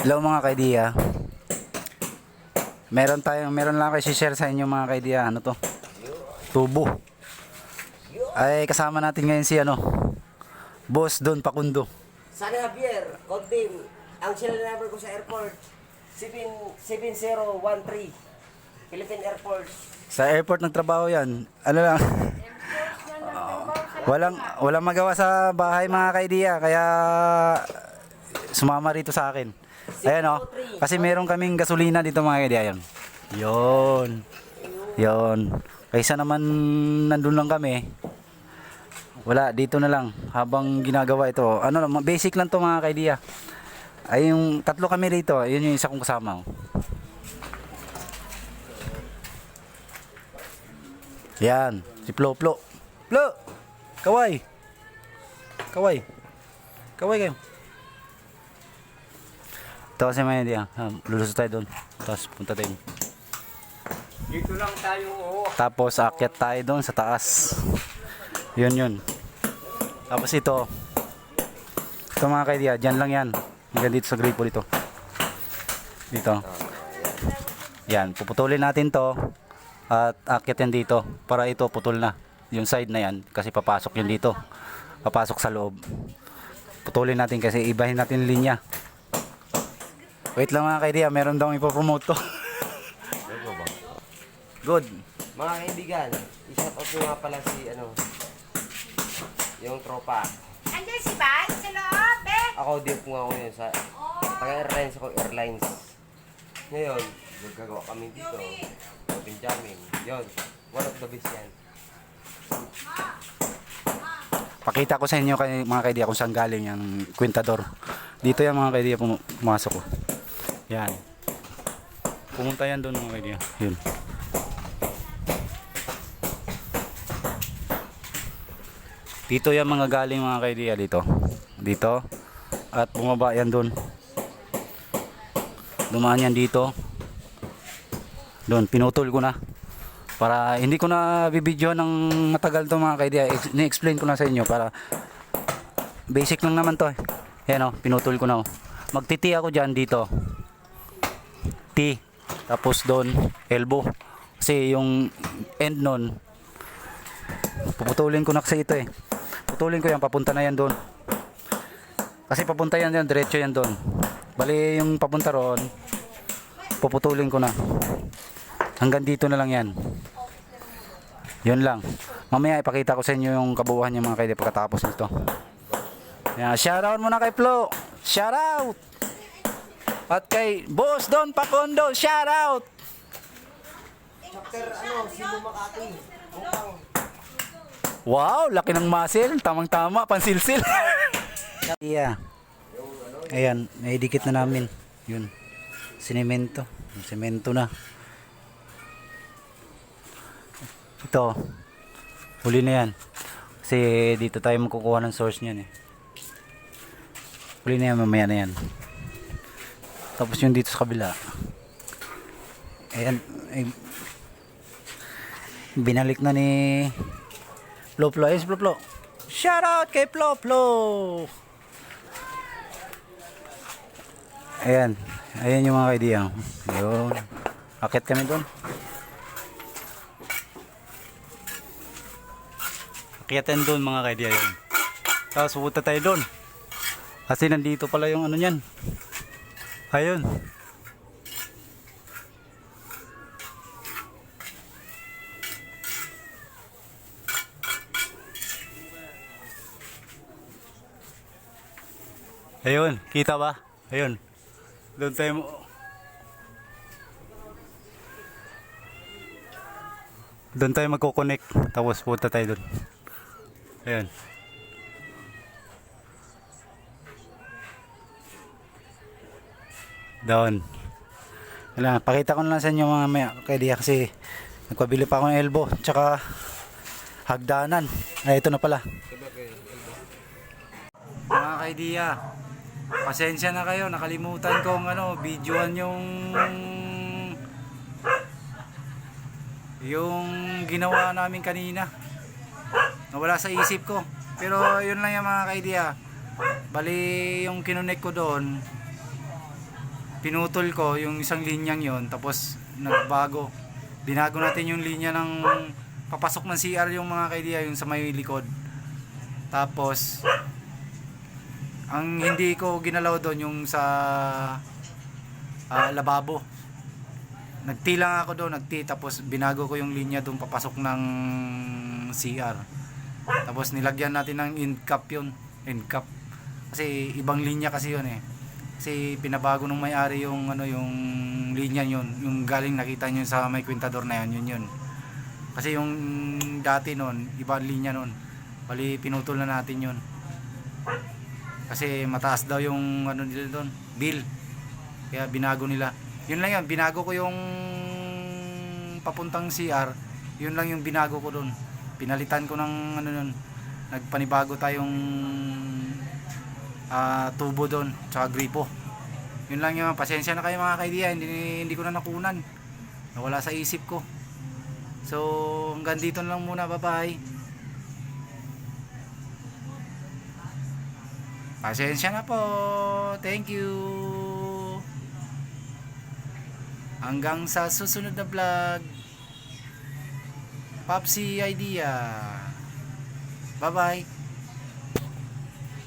Hello mga kaidiya. Meron tayong, meron lang kayo share sa inyo mga kaidiya. Ano to? Tubo. Ay kasama natin ngayon si ano? Boss Don Pakundo. San Javier, Contim. Ang serial number ko sa airport, 7- 7013. Philippine Airport. Sa airport nagtrabaho yan. Ano lang? walang walang magawa sa bahay mga kaidiya kaya sumama rito sa akin. Ayan oh. Kasi meron kaming gasolina dito mga kaidiya yun. Yun. Yun. Kaysa naman nandun lang kami. Wala, dito na lang habang ginagawa ito. Ano lang, basic lang to mga kaidiya. Ay yung tatlo kami rito, yun yung isa kong kasama. oh. Yan, si Plo Plo. Plo! Kaway! Kaway! Kaway kayo. Ito kasi may hindi ah. Lulusot tayo doon. Tapos punta tayo. Dito lang tayo, oo. Tapos aakyat tayo doon sa taas. Yun yun. Tapos ito. Ito mga kaidiya, dyan lang yan. Hanggang dito sa gripo dito. Dito. Yan, puputulin natin to. At aakyat yan dito. Para ito putol na. Yung side na yan. Kasi papasok yun dito. Papasok sa loob. Putulin natin kasi ibahin natin linya. Wait lang mga kaidiya, meron daw ipopromote to. Good. Mga kaibigan, i-shout out nga pala si, ano, yung tropa. Andiyan si Bal sa loob, eh. Ako, di po nga ako yun sa, taga-airlines ako, airlines. Ngayon, magagawa kami dito. Open jamming. Yun, one of the best yan. Pakita ko sa inyo kay mga kaidiya kung saan galing yung kwentador. Dito yan mga kaidiya pum- pumasok ko. Yan. Pumunta yan doon mga kaidiya. Yun. Dito yan mga galing mga kaidiya dito. Dito. At bumaba yan doon. Dumaan yan dito. Doon, pinutol ko na. Para hindi ko na bibidyo ng matagal to mga kaidiya. Ex- Ni-explain ko na sa inyo para basic lang naman to. eh. Yan oh, pinutol ko na oh. Magtiti ako diyan dito. T. Tapos doon, elbow. Kasi yung end nun, puputulin ko na kasi ito eh. Putulin ko yan, papunta na yan doon. Kasi papunta yan yan, diretso yan doon. Bali yung papunta roon, puputulin ko na. Hanggang dito na lang yan. Yun lang. Mamaya ipakita ko sa inyo yung kabuuhan niya mga kaibigan pagkatapos nito. Yan, shoutout muna kay Flo. Shoutout! At kay Boss Don Pacondo, shoutout! Chapter, ano, Sino Makati. Wow, laki ng muscle. Tamang-tama, pansilsil. yeah. Ayan, naidikit na namin. Yun. Sinemento. Semento na. Ito. Huli na yan. Kasi dito tayo makukuha ng source niyan eh. Huli na yan, mamaya na yan. Tapos yung dito sa kabila. Ayan. Ay, binalik na ni Flo. Ayos Flo. Shout out kay Flo. Ayan. Ayan yung mga kaidiya. Ayun. Akit kami doon. Akitan doon mga kaidiya yun. Tapos pupunta tayo doon. Kasi nandito pala yung ano niyan. Ayun. Ayun, kita ba? Ayun. Doon tayo mo. Doon tayo magko-connect. Tapos punta tayo doon. Ayun. Doon. Wala, pakita ko na lang sa inyo mga maya kaidiya kasi nagpabili pa ako ng elbow tsaka hagdanan. Ay, ito na pala. Mga kaidiya, pasensya na kayo, nakalimutan kong ano, videoan yung yung ginawa namin kanina. Nawala sa isip ko. Pero yun lang yung mga kaidiya. Bali yung kinunik ko doon, pinutol ko yung isang linyang yon tapos nagbago. Binago natin yung linya ng papasok ng CR yung mga kaidiya yung sa may likod. Tapos ang hindi ko ginalaw doon yung sa ah, lababo. Nagti lang ako doon, nagti tapos binago ko yung linya doon papasok ng CR. Tapos nilagyan natin ng end cap yun, end cap. Kasi ibang linya kasi yun eh. Kasi pinabago nung may-ari yung ano yung linya yun, yung galing nakita niyo sa may kwintador na yan, yun yun. Kasi yung dati noon, ibang linya noon. Bali pinutol na natin yun. Kasi mataas daw yung ano nila doon, bill. Kaya binago nila. Yun lang yun, binago ko yung papuntang CR. Yun lang yung binago ko doon. Pinalitan ko ng ano nun. Nagpanibago tayong ah, tubo doon, tsaka gripo. Yun lang yun, pasensya na kayo mga kaibigan, hindi, hindi ko na nakunan. Nawala sa isip ko. So, hanggang dito lang muna, bye-bye. Pasensya na po. Thank you. Hanggang sa susunod na vlog. Popsi Idea. Bye-bye.